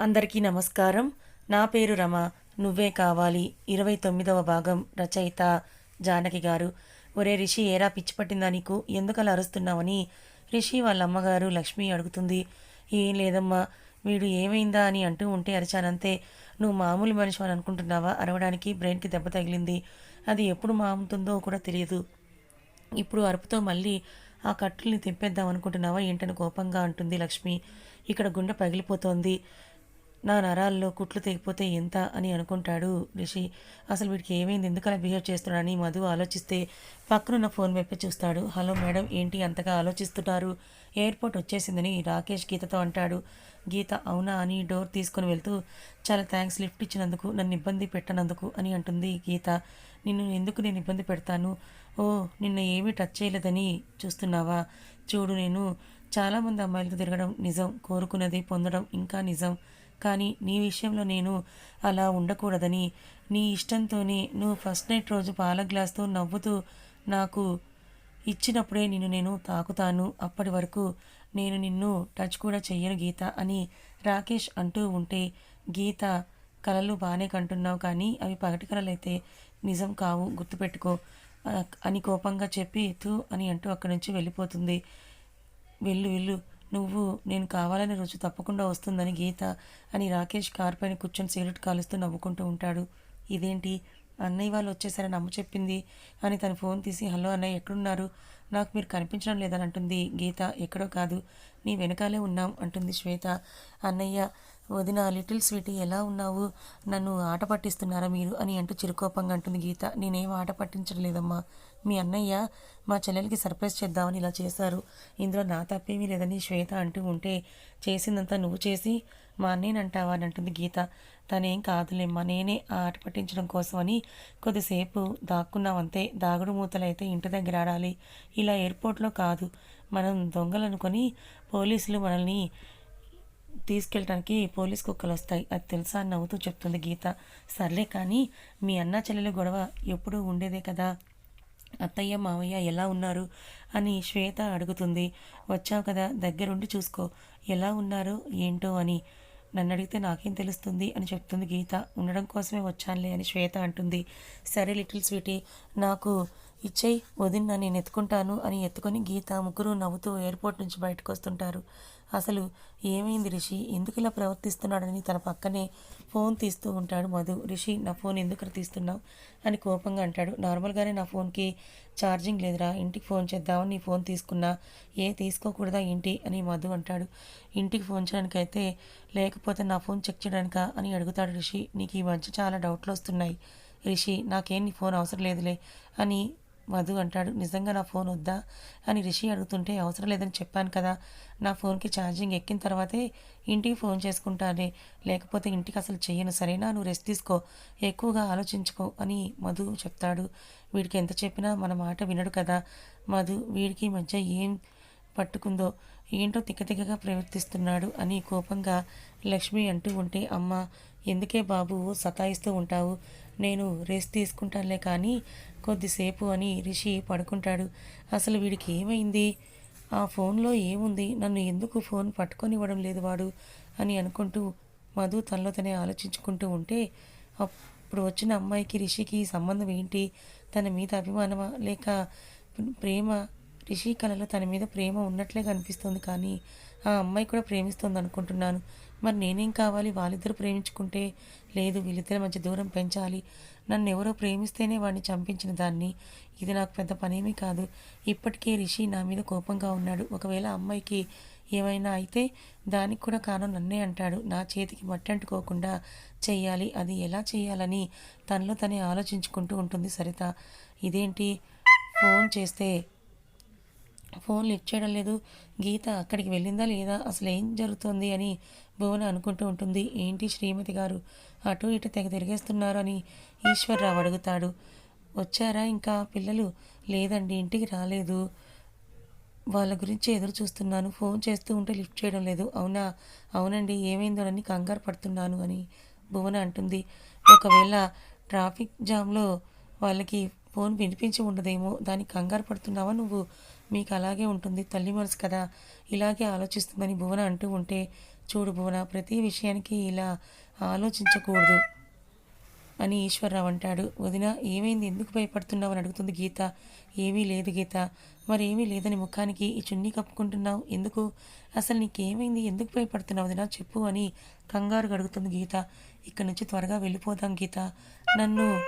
అందరికీ నమస్కారం. నా పేరు రమ. నువ్వే కావాలి. ఇరవై తొమ్మిదవ భాగం రచయిత జానకి గారు. ఒరే రిషి ఏరా పిచ్చి పట్టిందా నీకు? ఎందుకలా అరుస్తున్నావని రిషి వాళ్ళ అమ్మగారు లక్ష్మి అడుగుతుంది. ఏం లేదమ్మా. వీడు ఏమైందా అని అంటూ ఉంటే అరిచానంతే. నువ్వు మామూలు మనిషి అని అనుకుంటున్నావా? అరవడానికి బ్రెయిన్కి దెబ్బ తగిలింది. అది ఎప్పుడు మాముతుందో కూడా తెలియదు. ఇప్పుడు అరుపుతో మళ్ళీ ఆ కట్టుల్ని తెంపేద్దాం అనుకుంటున్నావా? ఏంటని కోపంగా అంటుంది లక్ష్మి. ఇక్కడ గుండె పగిలిపోతోంది. నా నరాల్లో కుట్లు తెగిపోతే ఎంత అని అనుకుంటాడు రిషి. అసలు వీడికి ఏమైంది? ఎందుకలా బిహేవ్ చేస్తున్నాడని మధు ఆలోచిస్తే పక్కనున్న ఫోన్ వైపు చూస్తాడు. హలో మేడం ఏంటి అంతగా ఆలోచిస్తున్నారు? ఎయిర్పోర్ట్ వచ్చేసిందని రాకేష్ గీతతో అంటాడు. గీత అవునా అని డోర్ తీసుకుని వెళ్తూ చాలా థ్యాంక్స్ లిఫ్ట్ ఇచ్చినందుకు నన్ను ఇబ్బంది పెట్టనందుకు అని అంటుంది గీత. నిన్ను ఎందుకు నేను ఇబ్బంది పెడతాను? ఓ నిన్న ఏమీ టచ్ చేయలేదని చూస్తున్నావా? చూడు నేను చాలామంది అమ్మాయిలతో తిరగడం నిజం కోరుకున్నది పొందడం ఇంకా నిజం. కానీ నీ విషయంలో నేను అలా ఉండకూడదని నీ ఇష్టంతోనే నువ్వు ఫస్ట్ నైట్ రోజు పాల గ్లాస్తో నవ్వుతూ నాకు ఇచ్చినప్పుడే నిన్ను నేను తాకుతాను. అప్పటి వరకు నేను నిన్ను టచ్ కూడా చెయ్యను గీత అని రాకేష్ అంటూ ఉంటే గీత కలలు బాగానే కంటున్నావు కానీ అవి పగటి కలలైతే నిజం కావు గుర్తుపెట్టుకో అని కోపంగా చెప్పి తూ అని అంటూ అక్కడి నుంచి వెళ్ళిపోతుంది. వెళ్ళు వెళ్ళు నువ్వు నేను కావాలని రోజు తప్పకుండా వస్తుందని గీత అని రాకేష్ కార్ పైన కూర్చొని సిగరెట్ కాలుస్తూ నవ్వుకుంటూ ఉంటాడు. ఇదేంటి? అన్నయ్య వాళ్ళు వచ్చేసారని అమ్మ చెప్పింది అని తన ఫోన్ తీసి హలో అన్నయ్య ఎక్కడున్నారు? నాకు మీరు కనిపించడం లేదని అంటుంది గీత. ఎక్కడో కాదు నీ వెనకాలే ఉన్నాం అంటుంది శ్వేత. అన్నయ్య వదిన లిటిల్ స్వీటీ ఎలా ఉన్నావు? నన్ను ఆట పట్టిస్తున్నారా మీరు? అని అంటూ చిరుకోపంగా అంటుంది గీత. నేనేం ఆట పట్టించడం లేదమ్మా మీ అన్నయ్య మా చెల్లెలకి సర్ప్రైజ్ చేద్దామని ఇలా చేశారు. ఇందులో నా తప్పేమీ లేదని శ్వేత అంటూ ఉంటే చేసిందంతా నువ్వు చేసి మా అన్నయ్యని అంటావా అని అంటుంది గీత. తనేం కాదులేమ్మా. నేనే ఆ ఆట పట్టించడం కోసమని కొద్దిసేపు దాక్కున్నామంతే దాగుడు మూతలైతే ఇంటి దగ్గర ఆడాలి. ఇలా ఎయిర్పోర్ట్లో కాదు. మనం దొంగలనుకొని పోలీసులు మనల్ని తీసుకెళ్ళటానికి పోలీస్ కుక్కలు వస్తాయి. అది తెలుసా? అని నవ్వుతూ చెప్తుంది గీత. సర్లే కానీ మీ అన్న చెల్లెల గొడవ ఎప్పుడూ ఉండేదే కదా? అత్తయ్య మావయ్య ఎలా ఉన్నారు? అని శ్వేత అడుగుతుంది. వచ్చావు కదా దగ్గరుండి చూసుకో. ఎలా ఉన్నారు? ఏంటో అని. నన్ను అడిగితే నాకేం తెలుస్తుంది? అని చెప్తుంది గీత. ఉండడం కోసమే వచ్చానులే అని శ్వేత అంటుంది. సరే లిటిల్ స్వీటీ నాకు ఇచ్చేయి వదిన నేను ఎత్తుకుంటాను అని ఎత్తుకొని గీత ముగ్గురు నవ్వుతూ ఎయిర్పోర్ట్ నుంచి బయటకు వస్తుంటారు. అసలు ఏమైంది రిషి? ఎందుకు ఇలా ప్రవర్తిస్తున్నాడని తన పక్కనే ఫోన్ తీస్తూ ఉంటాడు మధు. రిషి నా ఫోన్ ఎందుకు తీస్తున్నావు? అని కోపంగా అంటాడు. నార్మల్గానే నా ఫోన్కి ఛార్జింగ్ లేదురా. ఇంటికి ఫోన్ చేద్దామని నీ ఫోన్ తీసుకున్నా. ఏ తీసుకోకూడదా ఏంటి? అని మధు అంటాడు. ఇంటికి ఫోన్ చేయడానికైతే లేకపోతే నా ఫోన్ చెక్ చేయడానికా? అని అడుగుతాడు రిషి. నీకు ఈ మధ్య చాలా డౌట్లు వస్తున్నాయి. రిషి నాకేం నీ ఫోన్ అవసరం లేదులే అని మధు అంటాడు నిజంగా నా ఫోన్ వద్దా? అని రిషి అడుగుతుంటే అవసరం లేదని చెప్పాను కదా నా ఫోన్కి ఛార్జింగ్ ఎక్కిన తర్వాతే ఇంటికి ఫోన్ చేసుకుంటానే లేకపోతే ఇంటికి అసలు చెయ్యను. సరేనా? నువ్వు రెస్ట్ తీసుకో ఎక్కువగా ఆలోచించుకో అని మధు చెప్తాడు. వీడికి ఎంత చెప్పినా మన మాట వినడు కదా. మధు వీడికి ఈ మధ్య ఏం పట్టుకుందో ఏంటో తిక్కతిక్కగా ప్రవర్తిస్తున్నాడు అని కోపంగా లక్ష్మి అంటూ ఉంటే అమ్మ ఎందుకే బాబు సతాయిస్తూ ఉంటావు? నేను రెస్ట్ తీసుకుంటానులే కానీ కొద్దిసేపు అని రిషి పడుకుంటాడు. అసలు వీడికి ఏమైంది? ఆ ఫోన్లో ఏముంది? నన్ను ఎందుకు ఫోన్ పట్టుకొని ఇవ్వడం లేదు వాడు? అని అనుకుంటూ మధు తనలో తనే ఆలోచించుకుంటూ ఉంటే అప్పుడు వచ్చిన అమ్మాయికి రిషికి సంబంధం ఏంటి? తన మీద అభిమానమా? లేక ప్రేమ? రిషి కళలో తన మీద ప్రేమ ఉన్నట్లే కనిపిస్తుంది కానీ ఆ అమ్మాయి కూడా ప్రేమిస్తుంది అనుకుంటున్నాను మరి నేనేం కావాలి? వాళ్ళిద్దరు ప్రేమించుకుంటే లేదు వీళ్ళిద్దరి మధ్య దూరం పెంచాలి. నన్ను ఎవరో ప్రేమిస్తేనే వాడిని చంపించిన దాన్ని. ఇది నాకు పెద్ద పనేమీ కాదు. ఇప్పటికే రిషి నా మీద కోపంగా ఉన్నాడు. ఒకవేళ అమ్మాయికి ఏమైనా అయితే దానికి కూడా కారణం నన్నే అంటాడు. నా చేతికి మట్టి అంటుకోకుండా చెయ్యాలి. అది ఎలా చేయాలని తనలో తనే ఆలోచించుకుంటూ ఉంటుంది సరిత. ఇదేంటి? ఫోన్ చేస్తే ఫోన్ లిఫ్ట్ చేయడం లేదు. గీత అక్కడికి వెళ్ళిందా లేదా? అసలు ఏం జరుగుతోంది అని భువన అనుకుంటూ ఉంటుంది. ఏంటి శ్రీమతి గారు? అటు ఇటు తెగ తిరిగేస్తున్నారు అని ఈశ్వరరావు అడుగుతాడు. వచ్చారా ఇంకా? పిల్లలు? లేదండి ఇంటికి రాలేదు. వాళ్ళ గురించి ఎదురు చూస్తున్నాను. ఫోన్ చేస్తూ ఉంటే లిఫ్ట్ చేయడం లేదు. అవునా? అవునండి ఏమైందోనని కంగారు పడుతున్నాను అని భువన అంటుంది. ఒకవేళ ట్రాఫిక్ జామ్లో వాళ్ళకి ఫోన్ వినిపించి ఉండదేమో? దానికి కంగారు పడుతున్నావా నువ్వు? మీకు అలాగే ఉంటుంది. తల్లి మనసు కదా. ఇలాగే ఆలోచిస్తుందని భువన అంటూ ఉంటే చూడు భువన ప్రతి విషయానికి ఇలా ఆలోచించకూడదు అని ఈశ్వరరావు అంటాడు. వదిన ఏమైంది? ఎందుకు భయపడుతున్నావు అని అడుగుతుంది గీత. ఏమీ లేదు గీత. మరేమీ లేదని ముఖానికి ఈ చున్నీ కప్పుకుంటున్నావు? ఎందుకు? అసలు నీకేమైంది? ఎందుకు భయపడుతున్నావు వదిన? చెప్పు అని కంగారు అడుగుతుంది గీత. ఇక్కడి నుంచి త్వరగా వెళ్ళిపోదాం గీత. నన్ను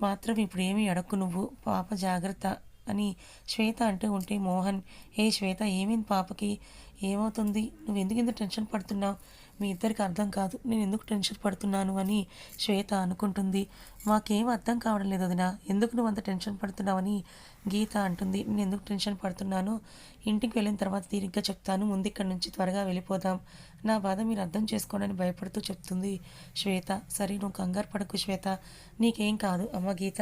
మాత్రం ఇప్పుడు ఏమీ అడక్కు నువ్వు. పాప జాగ్రత్త. అని శ్వేత అంటూ ఉంటే మోహన్ ఏ శ్వేత ఏమైంది పాపకి? ఏమవుతుంది? నువ్వు ఎందుకు ఇంత టెన్షన్ పడుతున్నావు? మీ ఇద్దరికి అర్థం కాదు. నేను ఎందుకు టెన్షన్ పడుతున్నాను? అని శ్వేత అనుకుంటుంది. మాకేం అర్థం కావడం లేదు వదిన ఎందుకు నువ్వు అంత టెన్షన్ పడుతున్నావని గీత అంటుంది నేను ఎందుకు టెన్షన్ పడుతున్నాను? ఇంటికి వెళ్ళిన తర్వాత తీరిగ్గా చెప్తాను. ముందు ఇక్కడి నుంచి త్వరగా వెళ్ళిపోదాం. నా బాధ మీరు అర్థం చేసుకోవడానికి భయపడుతూ చెప్తుంది శ్వేత. సరే నువ్వు కంగారు పడకు శ్వేత. నీకేం కాదు. అమ్మ గీత.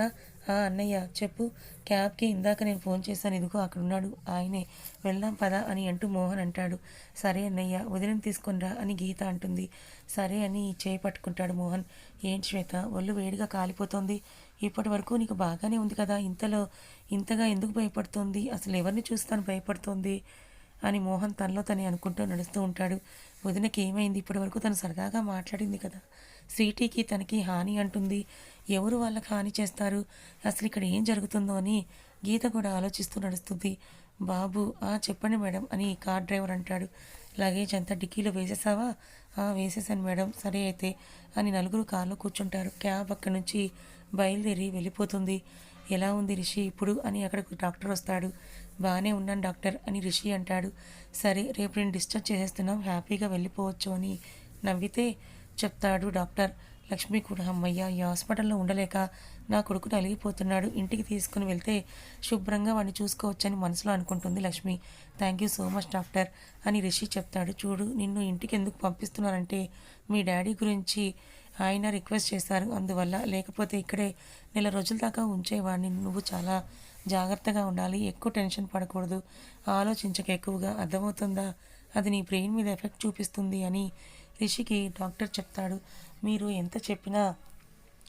ఆ అన్నయ్య చెప్పు. క్యాబ్కి ఇందాక నేను ఫోన్ చేశాను. ఇదిగో అక్కడ ఉన్నాడు ఆయనే. వెళ్దాం పదా అని అంటూ మోహన్ అంటాడు. సరే అన్నయ్య ఉదయం తీసుకునిరా అని గీత అంటుంది. సరే అని చేయి పట్టుకుంటాడు మోహన్. ఏంటి శ్వేత ఒళ్ళు వేడిగా కాలిపోతుంది. ఇప్పటి వరకు నీకు బాగానే ఉంది కదా. ఇంతలో ఇంతగా ఎందుకు భయపడుతుంది? అసలు ఎవరిని చూస్తాను భయపడుతోంది? అని మోహన్ తనలో తనే అనుకుంటూ నడుస్తూ ఉంటాడు. వదినకి ఏమైంది? ఇప్పటి వరకు తను సరదాగా మాట్లాడింది కదా. స్వీటీకి తనకి హాని అంటుంది. ఎవరు వాళ్ళకి హాని చేస్తారు? అసలు ఇక్కడ ఏం జరుగుతుందో అని గీత కూడా ఆలోచిస్తూ నడుస్తుంది. బాబు ఆ చెప్పండి మేడం అని కార్ డ్రైవర్ అంటాడు. లగేజ్ అంతా డిక్కీలో వేసేసావా? "ఆ, వేసేసాను మేడం. సరే అయితే అని నలుగురు కారులో కూర్చుంటారు. క్యాబ్ అక్కడి నుంచి బయలుదేరి వెళ్ళిపోతుంది. ఎలా ఉంది రిషి ఇప్పుడు అని అక్కడికి డాక్టర్ వస్తాడు. బాగానే ఉన్నాను డాక్టర్ అని రిషి అంటాడు. సరే రేపు నేను డిశ్చార్జ్ చేసేస్తున్నాం. హ్యాపీగా వెళ్ళిపోవచ్చు అని నవ్వితే చెప్తాడు డాక్టర్. లక్ష్మి కూడా అమ్మయ్య ఈ హాస్పిటల్లో ఉండలేక నా కొడుకు నలిగిపోతున్నాడు. ఇంటికి తీసుకుని వెళ్తే శుభ్రంగా వాడిని చూసుకోవచ్చని మనసులో అనుకుంటుంది Lakshmi. Thank you so much doctor అని రిషి చెప్తాడు. చూడు నిన్ను ఇంటికి ఎందుకు పంపిస్తున్నానంటే మీ డాడీ గురించి ఆయన రిక్వెస్ట్ చేశారు. అందువల్ల లేకపోతే ఇక్కడే నెల రోజుల దాకా ఉంచేవాడిని. నువ్వు చాలా జాగ్రత్తగా ఉండాలి. ఎక్కువ టెన్షన్ పడకూడదు. ఆలోచించక ఎక్కువగా. అర్థమవుతుందా? అది నీ బ్రెయిన్ మీద ఎఫెక్ట్ చూపిస్తుంది అని రిషికి డాక్టర్ చెప్తాడు. మీరు ఎంత చెప్పినా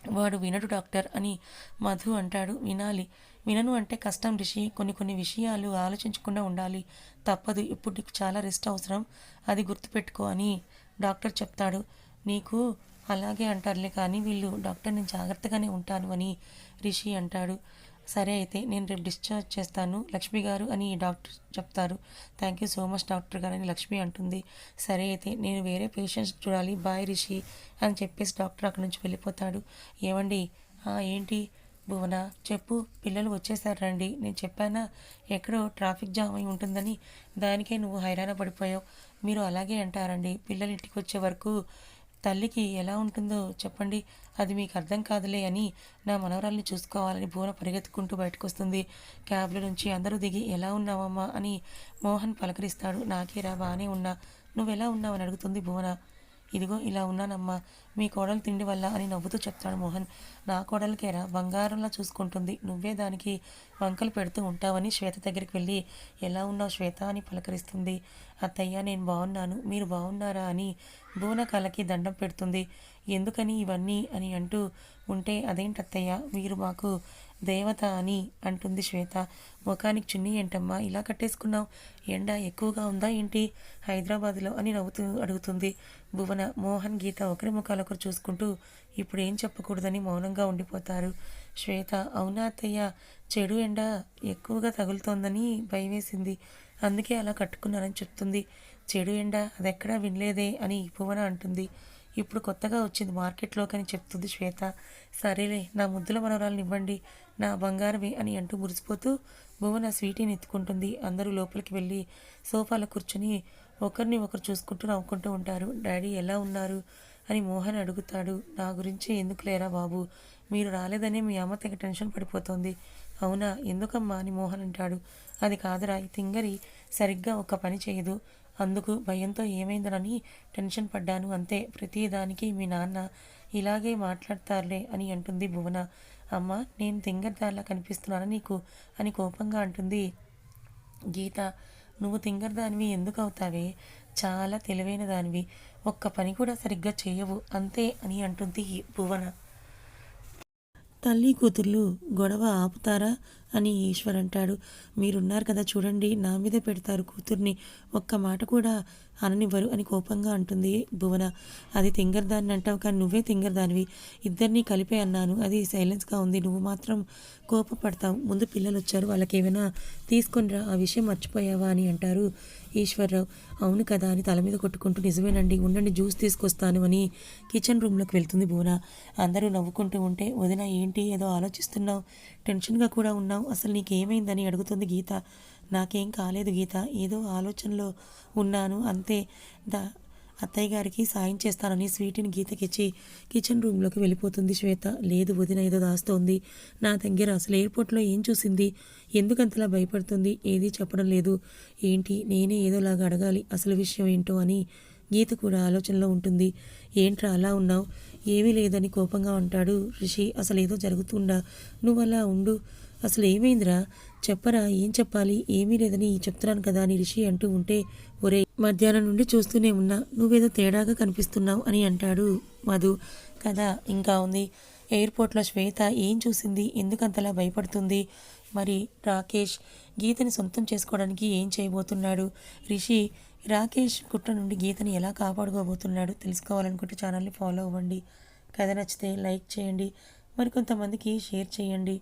వాడు వినడు డాక్టర్ అని మధు అంటాడు. వినాలి. వినను అంటే కష్టం రిషి. కొన్ని కొన్ని విషయాలు ఆలోచించకుండా ఉండాలి. తప్పదు. ఇప్పుడు నీకు చాలా రెస్ట్ అవసరం. అది గుర్తుపెట్టుకో అని డాక్టర్ చెప్తాడు. నీకు అలాగే అంటారులే కానీ వీళ్ళు డాక్టర్ నేను జాగ్రత్తగానే ఉంటాను అని రిషి అంటాడు. సరే అయితే నేను రేపు డిశ్చార్జ్ చేస్తాను. లక్ష్మి గారు అని డాక్టర్ చెప్తారు. Thank you so much doctor గారు అని లక్ష్మి అంటుంది. సరే అయితే నేను వేరే పేషెంట్స్ చూడాలి. బాయ్ రిషి అని చెప్పేసి డాక్టర్ అక్కడి నుంచి వెళ్ళిపోతాడు. ఏమండి? ఏంటి? భువన చెప్పు. పిల్లలు వచ్చేసారు రండి. నేను చెప్పానా? ఎక్కడో ట్రాఫిక్ జామ్ అయి ఉంటుందని. దానికే నువ్వు హైరాణ పడిపోయావు. మీరు అలాగే అంటారండి. పిల్లలు ఇంటికి వచ్చే వరకు తల్లికి ఎలా ఉంటుందో చెప్పండి. అది మీకు అర్థం కాదులే అని నా మనవరాల్ని చూసుకోవాలని భువన పరిగెత్తుకుంటూ బయటకు వస్తుంది క్యాబ్లో నుంచి అందరూ దిగి ఎలా ఉన్నావమ్మా? అని మోహన్ పలకరిస్తాడు. నాకేరా బాగానే ఉన్నా. నువ్వు ఎలా అడుగుతుంది భువన. ఇదిగో ఇలా ఉన్నానమ్మా మీ కోడలు తిండి వల్ల అని నవ్వుతూ చెప్తాడు మోహన్. నా కోడలకేరా బంగారంలా చూసుకుంటుంది. నువ్వే దానికి వంకలు పెడుతూ ఉంటావని శ్వేత దగ్గరికి వెళ్ళి ఎలా ఉన్నావు శ్వేత అని పలకరిస్తుంది. అత్తయ్య నేను బాగున్నాను. మీరు బాగున్నారా అని బోన కళ్ళకి దండం పెడుతుంది. ఎందుకని ఇవన్నీ అని అంటూ ఉంటే అదేంటి అత్తయ్య? మీరు మాకు దేవత అని అంటుంది శ్వేత. ముఖానికి చున్నీ ఏంటమ్మా? ఇలా కట్టేసుకున్నావు? ఎండ ఎక్కువగా ఉందా ఏంటి? హైదరాబాద్లో? అని నవ్వుతూ అడుగుతుంది. భువన మోహన్ గీత ఒకరి ముఖాలొకరు చూసుకుంటూ ఇప్పుడు ఏం చెప్పకూడదని మౌనంగా ఉండిపోతారు. శ్వేత అవునా అత్తయ్య? చెడు ఎండ ఎక్కువగా తగులుతోందని భయమేసింది. అందుకే అలా కట్టుకున్నానని చెప్తుంది. చెడు ఎండ అదెక్కడా వినలేదే అని భువన అంటుంది. ఇప్పుడు కొత్తగా వచ్చింది మార్కెట్లోకి అని చెప్తుంది శ్వేత. సరేలే నా ముద్దుల మనవరాలను ఇవ్వండి నా బంగారమే అని అంటూ మురిసిపోతూ భువన స్వీటీని ఎత్తుకుంటుంది. అందరూ లోపలికి వెళ్ళి సోఫాలో కూర్చొని ఒకరిని ఒకరు చూసుకుంటూ నవ్వుకుంటూ ఉంటారు. డాడీ ఎలా ఉన్నారు? అని మోహన్ అడుగుతాడు. నా గురించి ఎందుకు లేరా బాబు? మీరు రాలేదని మీ అమ్మ తెగ టెన్షన్ పడిపోతుంది. అవునా? ఎందుకమ్మా? అని మోహన్ అంటాడు. అది కాదురా ఈ తింగరి సరిగ్గా ఒక పని చేయదు. అందుకు భయంతో ఏమైందనని టెన్షన్ పడ్డాను. అంతే ప్రతిదానికి మీ నాన్న ఇలాగే మాట్లాడతారులే అని అంటుంది భువన. అమ్మ నేను తింగర్దారిలా కనిపిస్తున్నాను నీకు? అని కోపంగా అంటుంది. గీత నువ్వు తింగర్దానివి ఎందుకు అవుతావే? చాలా తెలివైన దానివి. ఒక్క పని కూడా సరిగ్గా చేయవు అంతే అని అంటుంది భువన. తల్లి కూతుర్లు గొడవ ఆపుతారా? అని ఈశ్వర్ అంటాడు. మీరున్నారు కదా చూడండి నా మీదే పెడతారు కూతుర్ని. ఒక్క మాట కూడా అననివ్వరు అని కోపంగా అంటుంది భువన. అది తింగర్దాన్ని అంటావు కానీ నువ్వే తింగర్దానివి. ఇద్దరిని కలిపే అన్నాను. అది సైలెన్స్గా ఉంది. నువ్వు మాత్రం కోపపడతావు. ముందు పిల్లలు వచ్చారు వాళ్ళకి ఏమైనా తీసుకొనిరా. ఆ విషయం మర్చిపోయావా అని అంటారు ఈశ్వర్రావు. అవును కదా అని తల మీద కొట్టుకుంటూ నిజమేనండి ఉండండి జ్యూస్ తీసుకొస్తాను అని కిచెన్ రూమ్లోకి వెళ్తుంది భువన. అందరూ నవ్వుకుంటూ ఉంటే వదిన ఏంటి? ఏదో ఆలోచిస్తున్నావు? టెన్షన్గా కూడా ఉన్నావు? అసలు నీకేమైందని అడుగుతుంది గీత. నాకేం కాలేదు గీత. ఏదో ఆలోచనలో ఉన్నాను. అంతే. దా అత్తయ్య గారికి సాయం చేస్తానని స్వీట్ని గీతకిచ్చి కిచెన్ రూమ్లోకి వెళ్ళిపోతుంది శ్వేత. లేదు వదిన ఏదో దాస్తోంది. నా దగ్గర అసలు ఎయిర్పోర్ట్లో ఏం చూసింది? ఎందుకంతలా భయపడుతుంది? ఏదీ చెప్పడం లేదు. ఏంటి? నేనే ఏదోలాగా అడగాలి. అసలు విషయం ఏంటో అని గీత కూడా ఆలోచనలో ఉంటుంది. ఏంట్రా అలా ఉన్నావు? ఏమీ లేదని కోపంగా అంటాడు రిషి. అసలు ఏదో జరుగుతుండా నువ్వు అలా ఉండు. అసలు ఏమైందిరా? చెప్పరా? ఏం చెప్పాలి? ఏమీ లేదని చెప్తున్నాను కదా అని రిషి అంటూ ఉంటే ఒరే మధ్యాహ్నం నుండి చూస్తూనే ఉన్నా నువ్వేదో తేడాగా కనిపిస్తున్నావు అని అంటాడు మధు. కదా ఇంకా ఉంది. ఎయిర్పోర్ట్లో శ్వేత ఏం చూసింది? ఎందుకంతలా భయపడుతుంది? మరి రాకేష్ గీతని సొంతం చేసుకోవడానికి ఏం చేయబోతున్నాడు? రిషి రాకేష్ కుట్ర నుండి గీతని ఎలా కాపాడుకోబోతున్నాడు? తెలుసుకోవాలనుకుంటే ఛానల్ని ఫాలో అవ్వండి. కథ నచ్చితే లైక్ చేయండి. మరి కొంతమందికి షేర్ చేయండి.